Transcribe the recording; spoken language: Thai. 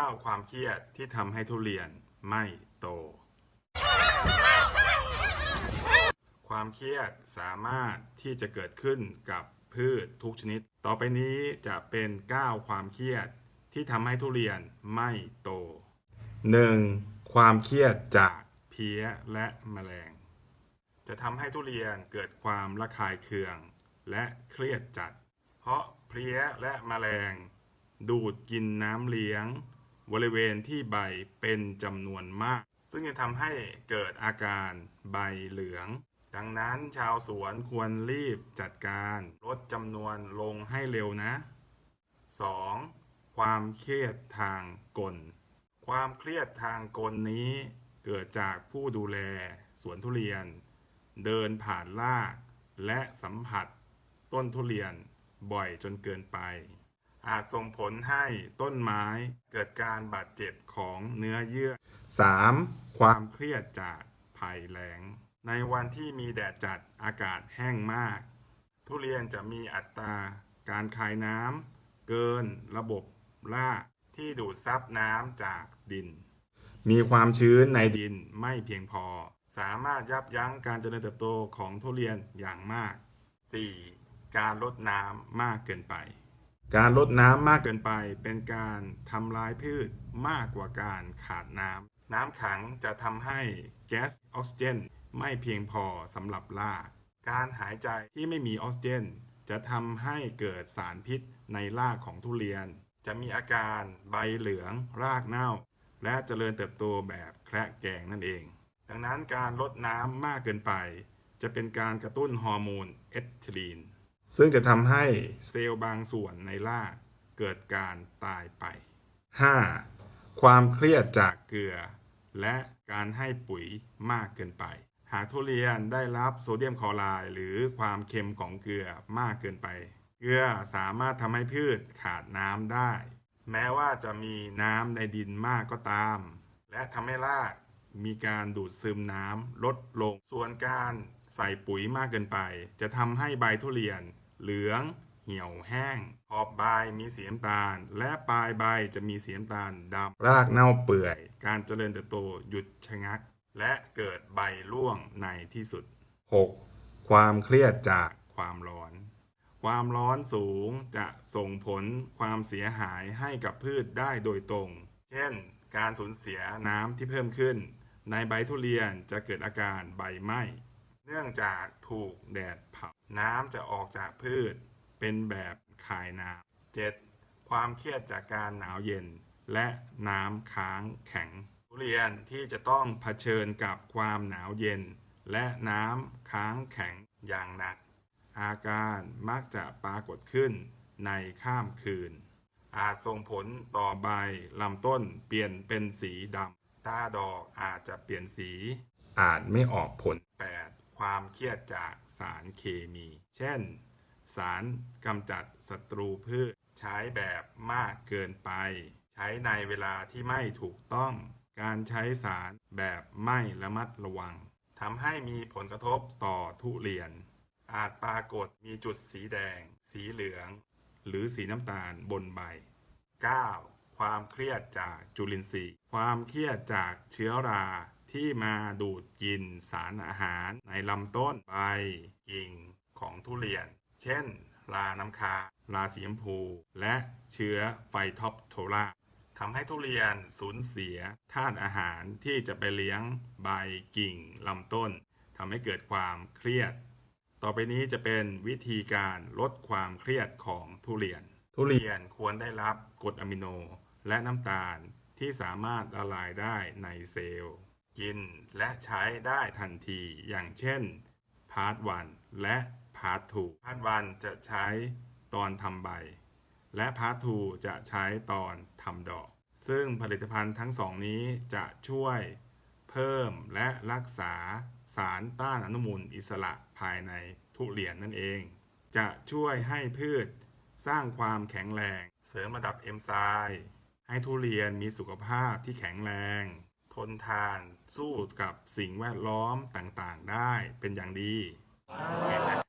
9ความเครียดที่ทำให้ทุเรียนไม่โต ความเครียดสามารถที่จะเกิดขึ้นกับพืชทุกชนิด ต่อไปนี้จะเป็น 9 ความเครียดที่ทำให้ทุเรียนไม่โต 1. ความเครียดจากเพี้ยและแมลง จะทำให้ทุเรียนเกิดความระคายเคือง และเครียดจัด เพราะเพลี้ยและแมลงดูดกินน้ำเลี้ยง บริเวณที่ใบเป็นจำนวนมาก ซึ่งจะทำให้เกิดอาการใบเหลือง ดังนั้นชาวสวนควรรีบจัดการลดจำนวนลงให้เร็วนะ 2. ความเครียดทางกล ความเครียดทางกลนี้ เกิดจากผู้ดูแลสวนทุเรียน เดินผ่านราก และสัมผัส ต้นทุเรียนบ่อยจนเกินไป อาจส่งผลให้ต้นไม้เกิดการบาดเจ็บของเนื้อเยื่อ 3. ความเครียดจากภัยแล้ง ในวันที่มีแดดจัดอากาศแห้งมาก ทุเรียนจะมีอัตราการคายน้ำเกินระบบรากที่ดูดซับน้ำจากดิน มีความชื้นในดินไม่เพียงพอ สามารถยับยั้งการเจริญเติบโตของทุเรียนอย่างมาก 4. การลดน้ำมากเกินไป การลดน้ำมากเกินไปเป็นการทำลายพืชมากกว่าการขาดน้ำ น้ำขังจะทำให้แก๊สออกซิเจนไม่เพียงพอสำหรับราก การหายใจที่ไม่มีออกซิเจน จะทำให้เกิดสารพิษในรากของทุเรียน จะมีอาการใบเหลืองรากเน่า และเจริญเติบโตแบบแคระแกงนั่นเอง ดังนั้นการลดน้ำมากเกินไป จะเป็นการกระตุ้นฮอร์โมนเอสเทรีน ซึ่งจะทำให้เซลล์บางส่วนในรากเกิดการตายไป 5. ความเครียดจากเกลือ และการให้ปุ๋ยมากเกินไป หากทุเรียนได้รับโซเดียมคลอไรด์หรือความเค็มของเกลือมากเกินไป เกลือสามารถทำให้พืชขาดน้ำได้ แม้ว่าจะมีน้ำในดินมากก็ตาม และทำให้รากมีการดูดซึมน้ำลดลง ส่วนการใส่ปุ๋ยมากเกินไป จะทำให้ใบทุเรียน เหลือง เหี่ยวแห้งขอบใบมีสีน้ำตาล และปลายใบจะมีสีน้ำตาลดำรากเน่าเปื่อย การเจริญเติบโตหยุดชะงัก และเกิดใบร่วงในที่สุด 6. ความเครียดจากความร้อน ความร้อนสูงจะส่งผลความเสียหายให้กับพืชได้โดยตรง เช่น การสูญเสียน้ำที่เพิ่มขึ้น ในใบทุเรียนจะเกิดอาการใบไหม้ เนื่องจากถูกแดดเผา น้ำจะออกจากพืช เป็นแบบคายน้ำ 7. ความเครียดจากการหนาวเย็น และน้ำค้างแข็ง ทุเรียนที่จะต้องเผชิญกับความหนาวเย็น และน้ำค้างแข็งอย่างหนัก อาการมักจะปรากฏขึ้นในข้ามคืน อาจส่งผลต่อใบลำต้นเปลี่ยนเป็นสีดำตาดอกอาจจะเปลี่ยนสีอาจไม่ออกผล 8. ความเครียดจากสารเคมี เช่น สารกำจัดศัตรูพืชใช้แบบมากเกินไป ใช้ในเวลาที่ไม่ถูกต้อง การใช้สารแบบไม่ระมัดระวังทำให้มีผลกระทบต่อทุเรียน อาจปรากฏมีจุดสีแดง สีเหลือง หรือสีน้ำตาลบนใบ 9. ความเครียดจากจุลินทรีย์ ความเครียดจากเชื้อรา ที่มาดูดกินสารอาหารในลำต้นใบกิ่งของทุเรียน เช่นราน้ำคาราสีชมพู และเชื้อไฟท็อปโทราทำให้ทุเรียนสูญเสียธาตุอาหารที่จะไปเลี้ยงใบกิ่งลำต้นทำให้เกิดความเครียด ต่อไปนี้จะเป็นวิธีการลดความเครียดของทุเรียน ทุเรียนควรได้รับกรดอะมิโนและน้ำตาลที่สามารถละลายได้ในเซลล์ กินและใช้ได้ทันทีอย่างเช่นพาร์ทวันและพาร์ททูพาร์ทวันจะใช้ตอนทำใบ และพาร์ททูจะใช้ตอนทำดอก ซึ่งผลิตภัณฑ์ทั้งสองนี้จะช่วยเพิ่มและรักษาสารต้านอนุมูลอิสระภายในทุเรียนนั่นเอง จะช่วยให้พืชสร้างความแข็งแรง เสริมระดับเอนไซม์ให้ทุเรียนมีสุขภาพที่แข็งแรง ทนทานสู้กับสิ่งแวดล้อมต่างๆ ได้เป็นอย่างดีเห็นไหม